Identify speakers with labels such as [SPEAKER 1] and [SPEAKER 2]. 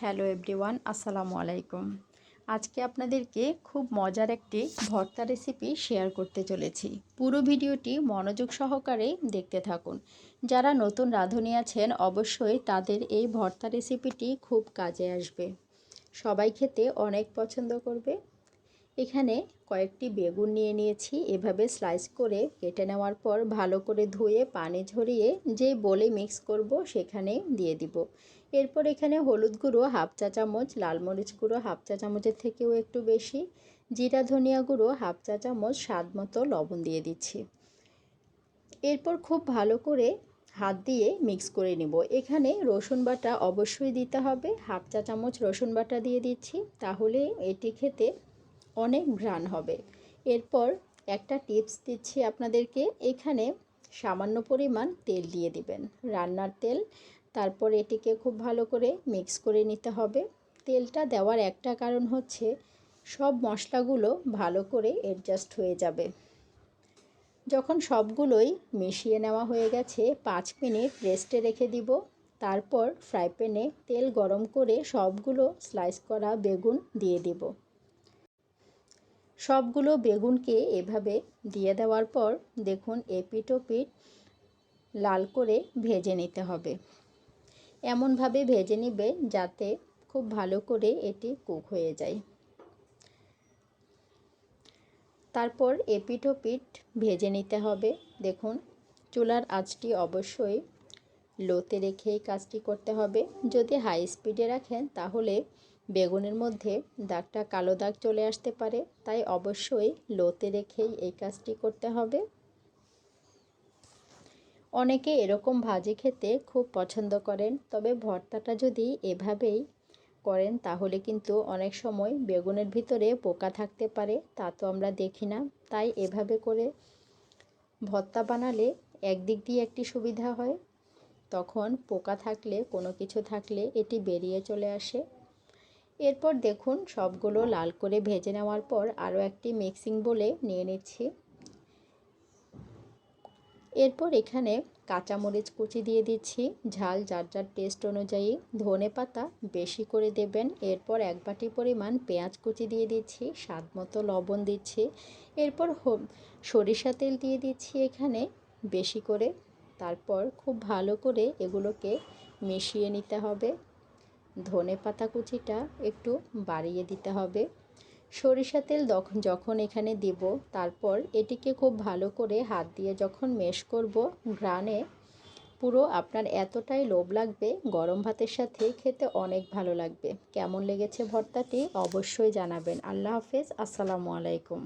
[SPEAKER 1] Hello everyone, আসসালামু আলাইকুম। আজকে আপনাদেরকে খুব মজার একটি ভর্তা রেসিপি শেয়ার করতে চলেছি। পুরো ভিডিওটি মনোযোগ সহকারে দেখতে থাকুন। যারা নতুন রাঁধুনি আছেন, অবশ্যই তাদের এই ভর্তা রেসিপিটি খুব কাজে আসবে। সবাই খেতে অনেক পছন্দ করবে। এখানে কয়েকটি বেগুন নিয়ে নিয়েছি। এভাবে স্লাইস করে কেটে নেওয়ার পর ভালো করে ধুয়ে পানি ঝরিয়ে যে বলে মিক্স করব সেখানে দিয়ে দিব। এরপর এখানে হলুদ গুঁড়ো হাফ চা চামচ, লাল মরিচ গুঁড়ো হাফ চা চামচের থেকেও একটু বেশি, জিরা ধনিয়া গুঁড়ো হাফ চা চামচ, স্বাদ মতো লবণ দিয়ে দিচ্ছি। এরপর খুব ভালো করে হাত দিয়ে মিক্স করে নেব। এখানে রসুন বাটা অবশ্যই দিতে হবে। হাফ চা চামচ রসুন বাটা দিয়ে দিচ্ছি। তাহলে এটি খেতে অনেক ঘ্রাণ হবে। এরপর একটা টিপস দিচ্ছি আপনাদেরকে। এখানে সামান্য পরিমাণ তেল দিয়ে দিবেন। রান্নার তেল, তারপর এটিকে খুব ভালো করে মিক্স করে নিতে হবে। তেলটা দেওয়ার একটা কারণ হচ্ছে সব মশলাগুলো ভালো করে অ্যাডজাস্ট হয়ে যাবে। যখন সবগুলোই মিশিয়ে নেওয়া হয়ে গেছে, পাঁচ মিনিট রেস্টে রেখে দিব। তারপর ফ্রাই প্যানে তেল গরম করে সবগুলো স্লাইস করা বেগুন দিয়ে দিব। সবগুলো বেগুনকে এভাবে দিয়ে দেওয়ার পর দেখুন এপিটোপিট লাল করে ভেজে নিতে হবে। এমনভাবে ভেজে নিবে যাতে খুব ভালো করে এটি কুক হয়ে যায়। তারপর এপিটোপিট ভেজে নিতে হবে। দেখুন, চুলার আঁচটি অবশ্যই লোতে রেখেই কাজটি করতে হবে। যদি হাই স্পিডে রাখেন, তাহলে বেগুনের মধ্যে দাগটা কালো দাগ চলে আসতে পারে, তাই অবশ্যই লোতে রেখেই এই কাজটি করতে হবে। অনেকে এরকম ভাজি খেতে খুব পছন্দ করেন, তবে ভর্তাটা যদি এভাবেই করেন, তাহলে কিন্তু অনেক সময় বেগুনের ভিতরে পোকা থাকতে পারে, তা তো আমরা দেখি না। তাই এভাবে করে ভর্তা বানালে একদিক দিয়ে একটি সুবিধা হয়। তখন পোকা থাকলে, কোনো কিছু থাকলে এটি বেরিয়ে চলে আসে। এরপর দেখুন সবগুলো লাল করে ভেজে নেওয়ার পর আরও একটি মিক্সিং বলে নিয়ে নিচ্ছি। এরপর এখানে কাঁচামরিচ কুচি দিয়ে দিচ্ছি। ঝাল যার যার টেস্ট অনুযায়ী ধনে পাতা বেশি করে দেবেন। এরপর এক বাটি পরিমাণ পেঁয়াজ কুচি দিয়ে দিচ্ছি। স্বাদ মতো লবণ দিচ্ছি। এরপর সরিষা তেল দিয়ে দিচ্ছি এখানে বেশি করে। তারপর খুব ভালো করে এগুলোকে মিশিয়ে নিতে হবে। ধনে পাতা কুচিটা একটু বাড়িয়ে দিতে হবে। সরিষা তেল যখন এখানে দিব, তারপর এটিকে খুব ভালো করে হাত দিয়ে যখন মেশ করব গ্রানে পুরো আপনার এতটাই লোভ লাগবে, গরম ভাতের সাথে খেতে অনেক ভালো লাগবে। কেমন লেগেছে ভর্তাটি অবশ্যই জানাবেন। আল্লাহ হাফেজ, আসসালামু আলাইকুম।